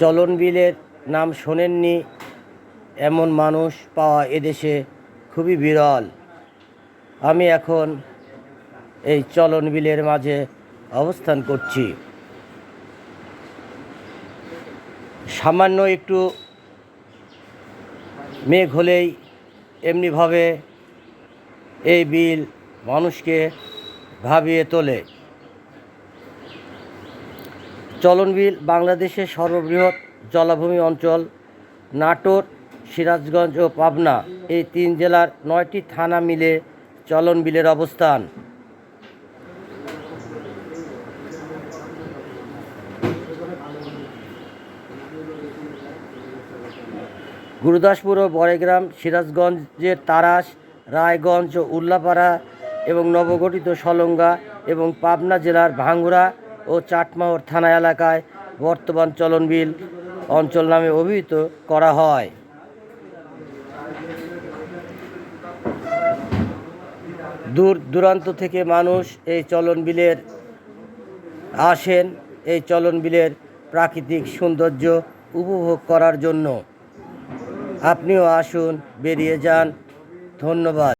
চলন বিলের নাম শোনেননি এমন মানুষ পাওয়া এদেশে খুবই বিরল। আমি এখন এই চলন বিলের মাঝে অবস্থান করছি। সামান্য একটু মেঘ হলেই এমনিভাবে এই বিল মানুষকে ভাবিয়ে তোলে। চলন বিল বাংলাদেশের সর্ববৃহৎ জলাভূমি অঞ্চল নাটোর, সিরাজগঞ্জ ও পাবনা। এই তিন জেলার নয়টি থানা মিলে চলনবিলের অবস্থান। গুরুদাসপুর ও বড়েগ্রাম সিরাজগঞ্জের তারাস, রায়গঞ্জ ও উল্লাপাড়া এবং নবগঠিত সলঙ্গা এবং পাবনা জেলার ভাঙ্গুড়া ও চাটমাহর থানা এলাকায় বর্তমান চলনবিল অঞ্চল নামে অভিহিত করা হয়। দূর দূরান্ত থেকে মানুষ এই চলন বিলের আসেন, এই চলন বিলের প্রাকৃতিক সৌন্দর্য উপভোগ করার জন্য। আপনিও আসুন, বেরিয়ে যান। ধন্যবাদ।